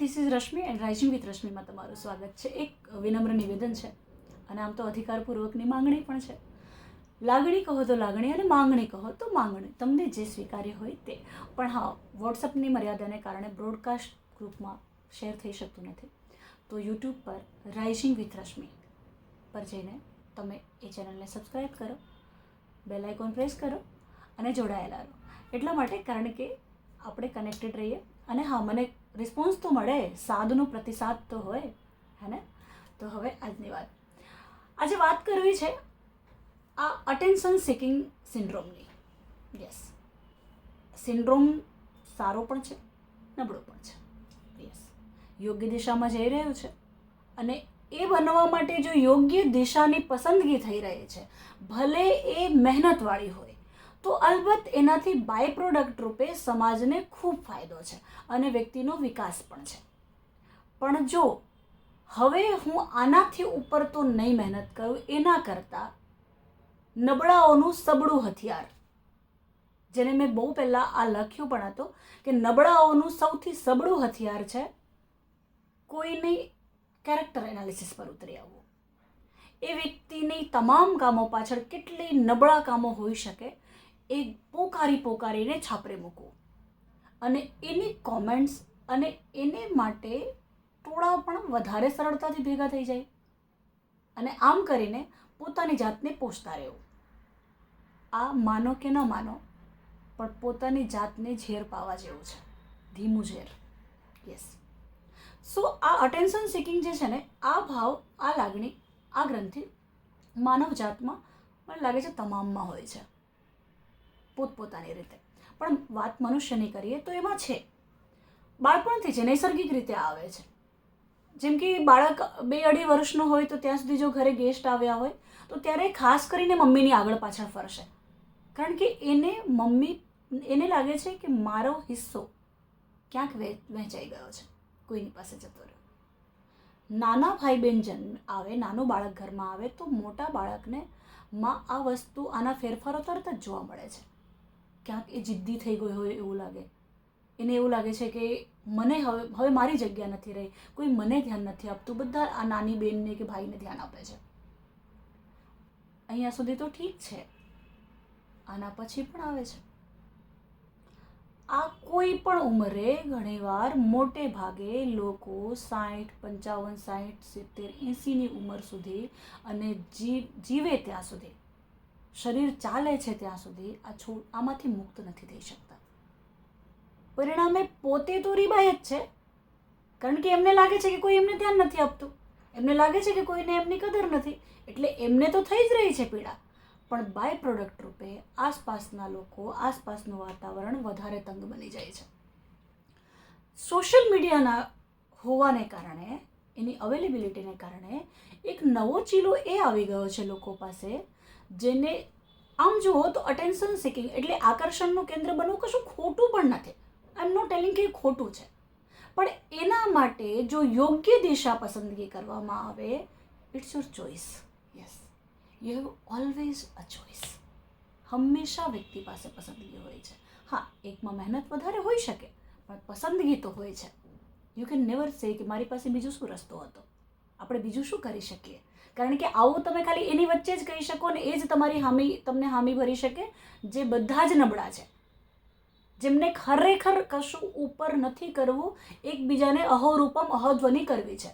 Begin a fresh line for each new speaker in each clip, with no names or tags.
This is Rashmi and rising with રશ્મિમાં તમારું સ્વાગત છે. એક વિનમ્ર નિવેદન છે અને આમ તો અધિકારપૂર્વકની માંગણી પણ છે. લાગણી કહો તો લાગણી અને માંગણી કહો તો માંગણી. તમને જે સ્વીકાર્ય હોય તે. પણ હા વોટ્સઅપની મર્યાદાને કારણે બ્રોડકાસ્ટ ગ્રુપમાં શેર થઈ શકતું નથી. તો યુટ્યુબ પર રાઇઝિંગ વિથ રશ્મિ પર જઈને તમે એ ચેનલને સબસ્ક્રાઈબ કરો. બેલ આઇકોન પ્રેસ કરો અને જોડાયેલા રહો. એટલા માટે કારણ કે આપણે કનેક્ટેડ રહીએ. અને હા, મને રિસ્પોન્સ તો મળે સાદનો પ્રતિસાદ તો હોય, હે ને? તો હવે આજની વાત. આજે વાત કરવી છે આ અટેન્શન સિકિંગ સિન્ડ્રોમની યસ સિન્ડ્રોમ સારો પણ છે, નબળો પણ છે. યસ યોગ્ય દિશામાં જઈ રહ્યું છે અને એ બનવા માટે જો યોગ્ય દિશાની પસંદગી થઈ રહી છે, ભલે એ મહેનતવાળી હોય તો અલબત્ત એનાથી બાય પ્રોડક્ટ રૂપે સમાજને ખૂબ ફાયદો છે અને વ્યક્તિનો વિકાસ પણ છે. પણ જો હવે હું આનાથી ઉપર તો નહીં મહેનત કરું, એના કરતાં નબળાઓનું સબળું હથિયાર, જેને મેં બહુ પહેલાં આ લખ્યું પણ હતું કે નબળાઓનું સૌથી સબળું હથિયાર છે, કોઈની કેરેક્ટર એનાલિસિસ પર ઉતરી આવવું. એ વ્યક્તિની તમામ કામો પાછળ કેટલી નબળા કામો હોઈ શકે એ પોકારી પોકારીને છાપરે મૂકવું. અને એની કોમેન્ટ્સ અને એને માટે ટોળા પણ વધારે સરળતાથી ભેગા થઈ જાય. અને આમ કરીને પોતાની જાતને પોષતા રહેવું. આ માનો કે ન માનો, પણ પોતાની જાતને ઝેર પાવા જેવું છે. ધીમું ઝેર. યસ સો આ અટેન્શન સિકિંગ જે છે ને, આ ભાવ, આ લાગણી, આ ગ્રંથિ માનવ જાતમાં મને લાગે છે તમામમાં હોય છે. પોતપોતાની રીતે. પણ વાત મનુષ્યની કરીએ તો એમાં છે. બાળપણથી છે નૈસર્ગિક રીતે આવે છે. જેમ કે બાળક બે અઢી વર્ષનો હોય તો ત્યાં સુધી જો ઘરે ગેસ્ટ આવ્યા હોય, તો ત્યારે ખાસ કરીને મમ્મીની આગળ પાછળ ફરશે. કારણ કે એને મમ્મી, એને લાગે છે કે મારો હિસ્સો ક્યાંક વહેંચાઈ ગયો છે. કોઈની પાસે જતો રહ્યો. નાના ભાઈ બહેન જન્મ આવે, નાનું બાળક ઘરમાં આવે, તો મોટા બાળકને માં આ વસ્તુ, આના ફેરફારો તરત જ જોવા મળે છે. ક્યાંક એ જિદ્દી થઈ ગયો હોય એવું લાગે. એને એવું લાગે છે કે મને હવે હવે મારી જગ્યા નથી રહી. કોઈ મને ધ્યાન નથી આપતું. બધા આ નાની બેનને કે ભાઈને ધ્યાન આપે છે. અહીંયા સુધી તો ઠીક છે. આના પછી પણ આવે છે. આ કોઈ પણ ઉંમરે ઘણીવાર મોટે ભાગે લોકો સાઠ પંચાવન સાઠ સિત્તેર એંસીની ઉંમર સુધી અને જીવે ત્યાં સુધી. શરીર ચાલે છે ત્યાં સુધી આ છોડ આમાંથી મુક્ત નથી થઈ શકતા. પરિણામે પોતે તો રીબાય જ છે. કારણ કે એમને લાગે છે કે કોઈ એમને ધ્યાન નથી આપતું. એમને લાગે છે કે કોઈને એમની કદર નથી. એટલે એમને તો થઈ જ રહી છે પીડા. પણ બાય પ્રોડક્ટ રૂપે આસપાસના લોકો, આસપાસનું વાતાવરણ વધારે તંગ બની જાય છે. સોશિયલ મીડિયાના હોવાને કારણે, એની અવેલેબિલિટીને કારણે એક નવો ચીલો એ આવી ગયો છે લોકો પાસે જેને આમ જુઓ તો અટેન્શન સિકિંગ એટલે આકર્ષણનું કેન્દ્ર બનવું કશું ખોટું પણ નથી. આઈ એમ નોટ ટેલિંગ કે ખોટું છે. પણ એના માટે જો યોગ્ય દિશા પસંદગી કરવામાં આવે it's your choice yes you have always a choice હંમેશા વ્યક્તિ પાસે પસંદગી હોય છે. હા, એકમાં મહેનત વધારે હોઈ શકે, પણ પસંદગી તો હોય છે. યુ કેન નેવર સે કે મારી પાસે બીજો શું રસ્તો હતો? આપણે બીજું શું કરી શકીએ? કારણ કે આવું તમે ખાલી એની વચ્ચે જ કહી શકો ને એ જ તમારી હામી, તમને હામી ભરી શકે, જે બધા જ નબળા છે. જેમને ખરેખર કશું ઉપર નથી કરવું, એકબીજાને અહોરૂપમ અહોધ્વની કરવી છે.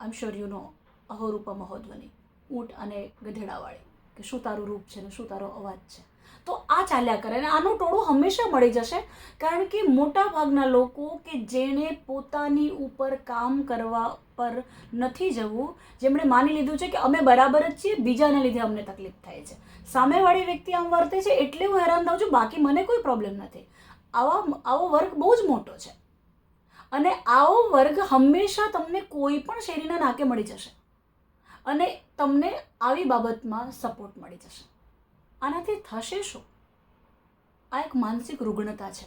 આઈ એમ શ્યોર યુ નો અહોરૂપમ અહોધ્વની, ઊંટ અને ગધેડાવાળી, કે શું તારું રૂપ છે ને શું તારો અવાજ છે? તો આ ચાલ્યા કરે અને આનું ટોળું હંમેશા મળી જશે. કારણ કે મોટા ભાગના લોકો કે જેણે પોતાની ઉપર કામ કરવા પર નથી જવું, જેમણે માની લીધું છે કે અમે બરાબર જ છીએ, બીજાને લીધે અમને તકલીફ થાય છે. સામેવાળી વ્યક્તિ આમ વર્તે છે એટલે હું હેરાન થાઉં છું, બાકી મને કોઈ પ્રોબ્લેમ નથી. આવા, આવો વર્ગ બહુ જ મોટો છે. અને આવો વર્ગ હંમેશા તમને કોઈ પણ શેરીના નાકે મળી જશે. અને તમને આવી બાબતમાં સપોર્ટ મળી જશે. આનાથી થશે શું? આ એક માનસિક રુગ્ણતા છે.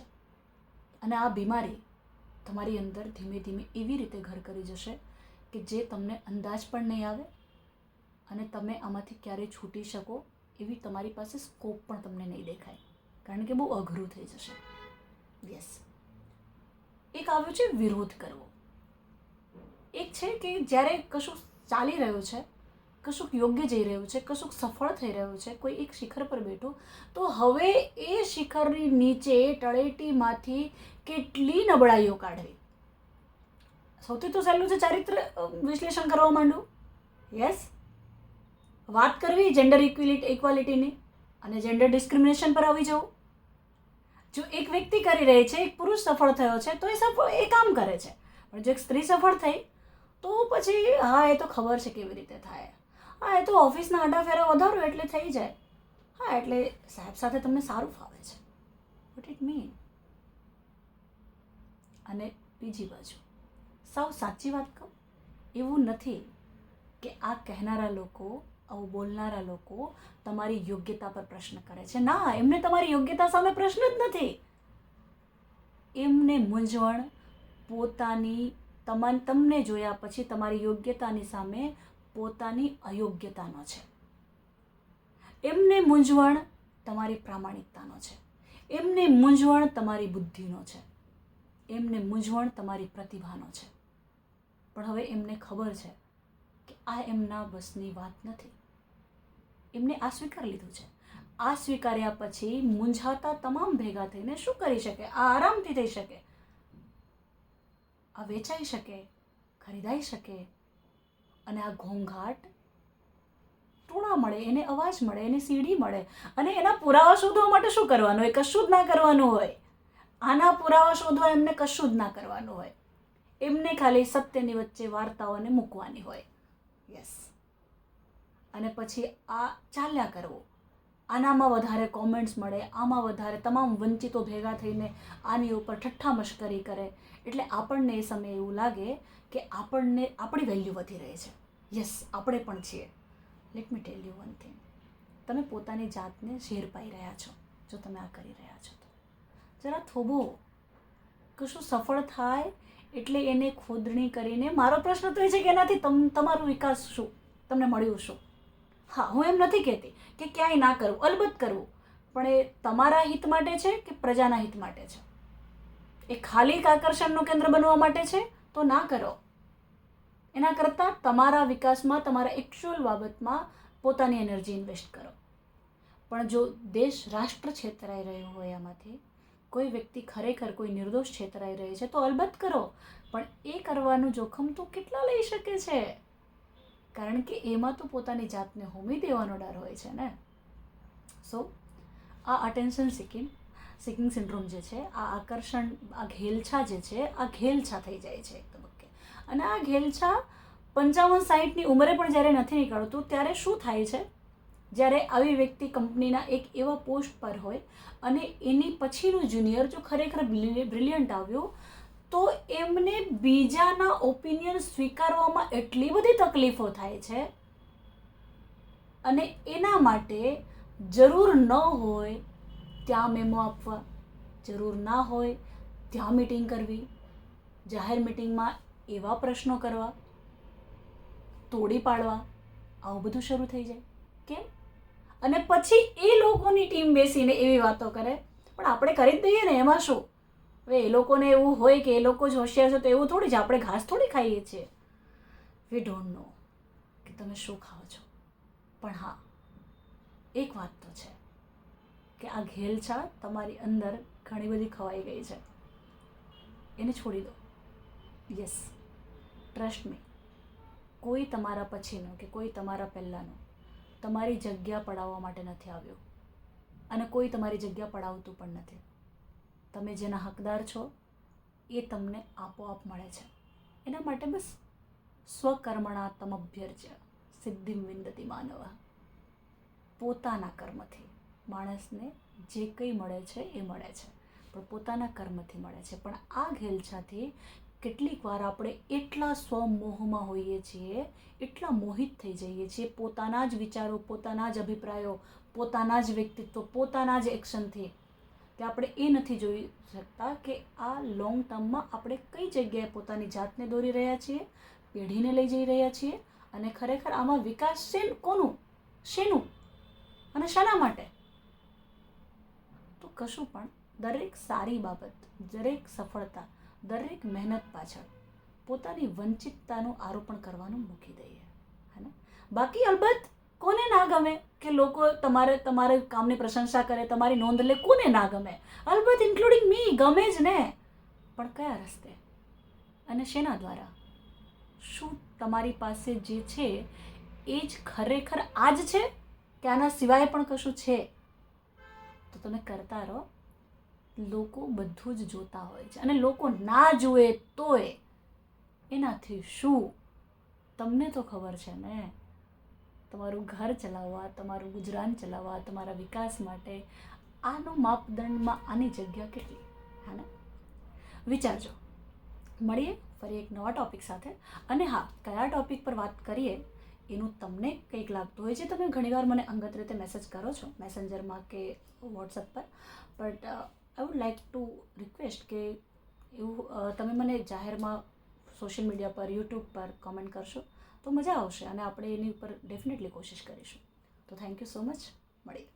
અને આ બીમારી તમારી અંદર ધીમે ધીમે એવી રીતે ઘર કરી જશે કે જે તમને અંદાજ પણ નહીં આવે અને તમે આમાંથી ક્યારેય છૂટી શકો એવી તમારી પાસે સ્કોપ પણ તમને નહીં દેખાય. કારણ કે બહુ અઘરું થઈ જશે. યસ એક આવ્યું છે વિરોધ કરવો. એક છે કે જ્યારે કશું ચાલી રહ્યું છે કશુંક યોગ્ય જઈ રહ્યું છે, કશુંક સફળ થઈ રહ્યું છે, કોઈ એક શિખર પર બેઠો, તો હવે એ શિખરની નીચે તળેટીમાંથી કેટલી નબળાઈઓ કાઢવી? સૌથી તો સહેલું છે ચારિત્ર વિશ્લેષણ કરવા માંડું. યસ વાત કરવી જેન્ડર ઇક્વિલિટી ઇક્વાલિટીની અને જેન્ડર ડિસ્ક્રિમિનેશન પર આવી જવું. જો એક વ્યક્તિ કરી રહી છે, એક પુરુષ સફળ થયો છે, તો એ સફળ, એ કામ કરે છે. પણ જો એક સ્ત્રી સફળ થઈ, તો પછી, હા, એ તો ખબર છે કેવી રીતે થાય. હા, એ તો ઓફિસના આડા ફેરા વધારો એટલે થઈ જાય. હા, એટલે સાહેબ સાથે તમને સારું ફાવે છે. વોટ ઇટ મીન અને બીજી બાજુ, સાવ સાચી વાત કહું, એવું નથી કે આ કહેનારા લોકો, આવું બોલનારા લોકો તમારી યોગ્યતા પર પ્રશ્ન કરે છે. ના, એમને તમારી યોગ્યતા સામે પ્રશ્ન જ નથી. એમને મૂંઝવણ પોતાની તમા તમને જોયા પછી તમારી યોગ્યતાની સામે પોતાની અયોગ્યતાનો છે. એમને મૂંઝવણ તમારી પ્રામાણિકતાનો છે. એમને મૂંઝવણ તમારી બુદ્ધિનો છે. એમને મૂંઝવણ તમારી પ્રતિભાનો છે. પણ હવે એમને ખબર છે કે આ એમના બસની વાત નથી. એમને આ સ્વીકાર લીધું છે. આ સ્વીકાર્યા પછી મૂંઝાતા તમામ ભેગા થઈને શું કરી શકે? આ આરામથી થઈ શકે? આ વેચાઈ શકે? ખરીદાઈ શકે? અને આ ઘોંઘાટ ટોળા મળે, એને અવાજ મળે, એને સીડી મળે. અને એના પુરાવા શોધવા માટે શું કરવાનું હોય? કશું જ ના કરવાનું હોય. આના પુરાવા શોધવા એમને કશું જ ના કરવાનું હોય. એમને ખાલી સત્યની વચ્ચે વાર્તાઓને મૂકવાની હોય. યસ અને પછી આ ચાલ્યા કરવું. આનામાં વધારે કોમેન્ટ્સ મળે, આમાં વધારે તમામ વંચિતો ભેગા થઈને આની ઉપર ઠઠ્ઠા મશ્કરી કરે. એટલે આપણને એ સમયે એવું લાગે કે આપણને, આપણી વેલ્યુ વધી રહી છે. યસ આપણે પણ છીએ. Let me tell you one thing તમે પોતાની જાતને ઝેર પાઈ રહ્યા છો, જો તમે આ કરી રહ્યા છો તો. જરા થોભો. કશું સફળ થાય એટલે એને ખોદણી કરીને મારો પ્રશ્ન તો એ છે કે એનાથી તમ, તમારો વિકાસ શું? તમને મળ્યું શું? હા, હું એમ નથી કહેતી કે ક્યાંય ના કરવું, અલબત્ત કરવું, પણ એ તમારા હિત માટે છે કે પ્રજાના હિત માટે છે? એ ખાલી એક આકર્ષણનું કેન્દ્ર બનવા માટે છે? તો ના કરો. એના કરતાં તમારા વિકાસમાં, તમારા એકચ્યુઅલ બાબતમાં પોતાની એનર્જી ઇન્વેસ્ટ કરો. પણ જો દેશ રાષ્ટ્ર છેતરાઈ રહ્યું હોય આમાંથી, કોઈ વ્યક્તિ ખરેખર કોઈ નિર્દોષ છેતરાઈ રહી છે, તો અલબત્ત કરો. પણ એ કરવાનું જોખમ તો કેટલા લઈ શકે છે? કારણ કે એમાં તો પોતાની જાતને હોમી દેવાનો ડર હોય છે ને. સો આ અટેન્શન સિકિંગ સિકિંગ સિન્ડ્રોમ જે છે, આ આકર્ષણ, આ ઘેલછા જે છે, આ ઘેલછા થઈ જાય છે એક તબક્કે. અને આ ઘેલછા પંચાવન સાહીઠની ઉંમરે પણ જ્યારે નથી નીકળતું, ત્યારે શું થાય છે? જ્યારે આવી વ્યક્તિ કંપનીના એક એવા પોસ્ટ પર હોય અને એની પછીનું જુનિયર જો ખરેખર બ્રિલિયન્ટ આવ્યું તો એમને બીજાના ઓપિનિયન સ્વીકારવામાં એટલી બધી તકલીફો થાય છે? અને એના માટે જરૂર ન હોય ત્યાં મેમો આપવા, જરૂર ના હોય ત્યાં મિટિંગ કરવી, જાહેર મિટિંગમાં એવા પ્રશ્નો કરવા, તોડી પાડવા, આવું બધું શરૂ થઈ જાય. કેમ? અને પછી એ લોકોની ટીમ બેસીને એવી વાતો કરે. પણ આપણે કરી જ દઈએ ને, એમાં શું? હવે એ લોકોને એવું હોય કે એ લોકો જ હોશિયાર છે તો એવું થોડી જ આપણે ઘાસ થોડી ખાઈએ છીએ. વી ડોન્ટ નો કે તમે શું ખાઓ છો. પણ હા, એક વાત તો છે કે આ ઘેલછા તમારી અંદર ઘણી બધી ખવાઈ ગઈ છે. એને છોડી દો. યસ ટ્રસ્ટ મી કોઈ તમારા પછીનો કે કોઈ તમારા પહેલાંનો તમારી જગ્યા પડાવવા માટે નથી આવ્યો. અને કોઈ તમારી જગ્યા પડાવતું પણ નથી. તમે જેના હકદાર છો, એ તમને આપોઆપ મળે છે. એના માટે બસ સ્વકર્મણા તમભ્યર્ચ્ય સિદ્ધિમ વિંદતી માનવ. પોતાના કર્મથી માણસને જે કંઈ મળે છે, એ મળે છે. પણ પોતાના કર્મથી મળે છે. પણ આ ઘેલછાથી કેટલીક વાર આપણે એટલા સ્વમોહમાં હોઈએ છીએ, એટલા મોહિત થઈ જઈએ છીએ, પોતાના જ વિચારો, પોતાના જ અભિપ્રાયો, પોતાના જ વ્યક્તિત્વ, પોતાના જ એક્શનથી કે આપણે એ નથી જોઈ શકતા કે આ લોંગ ટર્મમાં આપણે કઈ જગ્યાએ પોતાની જાતને દોરી રહ્યા છીએ, પેઢીને લઈ જઈ રહ્યા છીએ અને ખરેખર આમાં વિકાસ છે કોનું? શેનું? અને શાના માટે? તો કશું પણ દરેક સારી બાબત, દરેક સફળતા, દરેક મહેનત પાછળ પોતાની વંચિતતાનું આરોપણ કરવાનું મૂકી દઈએ. હે ને બાકી અલબત્ત કોને ના ગમે કે લોકો તમારે તમારે કામની પ્રશંસા કરે, તમારી નોંધ લે, કોને ના ગમે? અલબત્ત ઇન્ક્લુડિંગ મી ગમે જ ને. પણ કયા રસ્તે? અને શેના દ્વારા? શું તમારી પાસે જે છે, એ જ ખરેખર આ જ છે? કે આના સિવાય પણ કશું છે? તો તમે કરતા રહો. લોકો બધું જ જોતા હોય છે. અને લોકો ના જુએ તોય. એનાથી શું? તમને તો ખબર છે ને. તમારું ઘર ચલાવવા, તમારું ગુજરાન ચલાવવા, તમારા વિકાસ માટે આનો માપદંડમાં આની જગ્યા કેટલી? હા ને? વિચારજો. મળીએ ફરી એક નવા ટોપિક સાથે. અને હા, કયા ટોપિક પર વાત કરીએ, એનું તમને કંઈક લાગતું હોય છે, તમે ઘણીવાર મને અંગત રીતે મેસેજ કરો છો મેસેન્જરમાં કે વોટ્સઅપ પર. But I would like to request કે એવું તમે મને જાહેરમાં સોશિયલ મીડિયા પર યુટ્યુબ પર કોમેન્ટ કરશો. તો મજા આવશે અને આપણે એની ઉપર ડેફિનેટલી કોશિશ કરીશું. તો થેન્ક યુ સો મચ મળીએ.